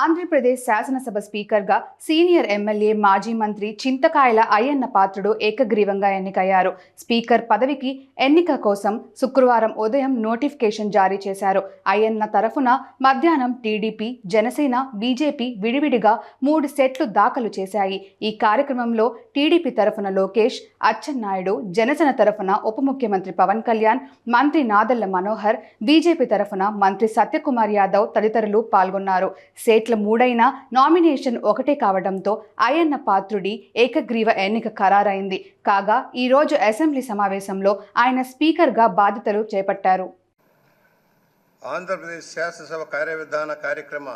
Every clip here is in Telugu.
ఆంధ్రప్రదేశ్ శాసనసభ స్పీకర్గా సీనియర్ ఎమ్మెల్యే మాజీ మంత్రి చింతకాయల అయ్యన్న పాత్రుడు ఏకగ్రీవంగా ఎన్నికయ్యారు. స్పీకర్ పదవికి ఎన్నిక కోసం శుక్రవారం ఉదయం నోటిఫికేషన్ జారీ చేశారు. అయ్యన్న తరఫున మధ్యాహ్నం టీడీపీ జనసేన బీజేపీ విడివిడిగా మూడు సెట్లు దాఖలు చేశాయి. ఈ కార్యక్రమంలో టీడీపీ తరఫున లోకేష్ అచ్చెన్నాయుడు జనసేన తరఫున ఉప ముఖ్యమంత్రి పవన్ కళ్యాణ్ మంత్రి నాదెళ్ళ మనోహర్ బీజేపీ తరఫున మంత్రి సత్యకుమార్ యాదవ్ తదితరులు పాల్గొన్నారు. సెట్ సేట్ల మూడైన నామినేషన్ ఒకటే కావడంతో అయ్యన్న పాత్రుడి ఏకగ్రీవ ఎన్నిక ఖరారైంది. కాగా ఈ రోజు అసెంబ్లీ సమావేశంలో ఆయన స్పీకర్గా బాధ్యతలు చేపట్టారు. ఆంధ్రప్రదేశ్ శాసనసభ కార్యవిధాన కార్యక్రమ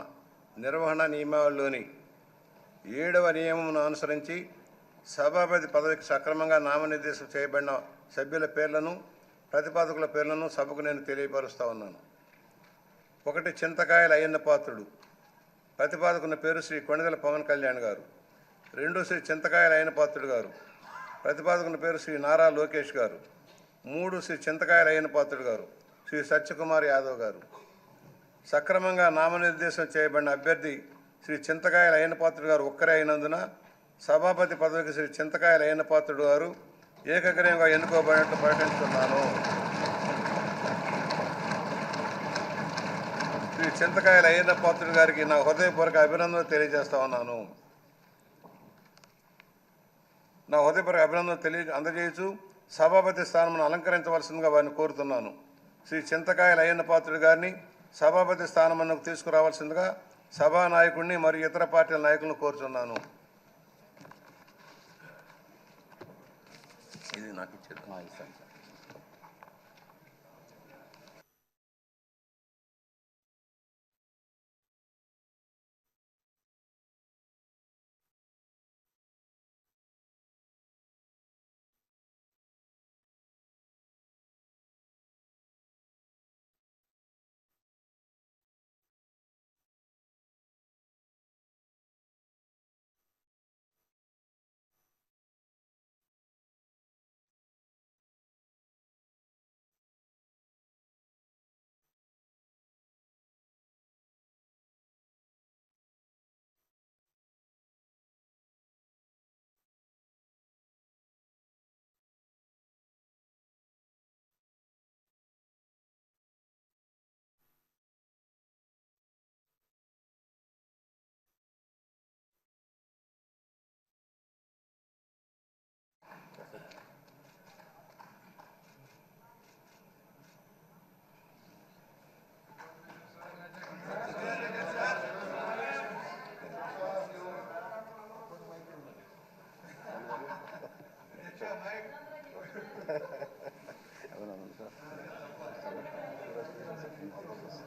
నిర్వహణ నియమావళిలోని ఏడవ నియమమును అనుసరించి సభాపతి పదవికి సక్రమంగా నామనిర్దేశం చేయబడిన సభ్యుల పేర్లను ప్రతిపాదకుల పేర్లను సభకు నేను తెలియపరుస్తూ ఉన్నాను. ఒకటి చింతకాయల అయ్యన్న పాత్రుడు. ప్రతిపాదకున్న పేరు శ్రీ కొణిదెల పవన్ కళ్యాణ్ గారు. రెండు శ్రీ చింతకాయల అయినపాత్రుడు పాత్రుడు గారు. ప్రతిపాదకున్న పేరు శ్రీ నారా లోకేష్ గారు. మూడు శ్రీ చింతకాయల అయినపాత్రుడు పాత్రుడు గారు శ్రీ సత్యకుమార్ యాదవ్ గారు. సక్రమంగా నామనిర్దేశం చేయబడిన అభ్యర్థి శ్రీ చింతకాయల అయినపాత్రుడు గారు ఒక్కరే అయినందున సభాపతి పదవికి శ్రీ చింతకాయల అయినపాత్రుడు గారు ఏకగ్రయంగా ఎన్నుకోబడినట్లు ప్రకటిస్తున్నాను. చింతకాయల అయ్యన్న పాత్రుడు గారికి నా హృదయపూర్వక అభినందనలు తెలియజేస్తా ఉన్నాను. నా హృదయపూర్వక అభినందనలు తెలియ అందజేయచ్చు సభాపతి స్థానమును అలంకరించవలసిందిగా వారిని కోరుతున్నాను. శ్రీ చింతకాయల అయ్యన్న పాత్రుడు గారిని సభాపతి స్థానమునకు తీసుకురావాల్సిందిగా సభా నాయకుడిని మరియు ఇతర పార్టీల నాయకులను కోరుతున్నాను ఇది నాకు ఇచ్చేది.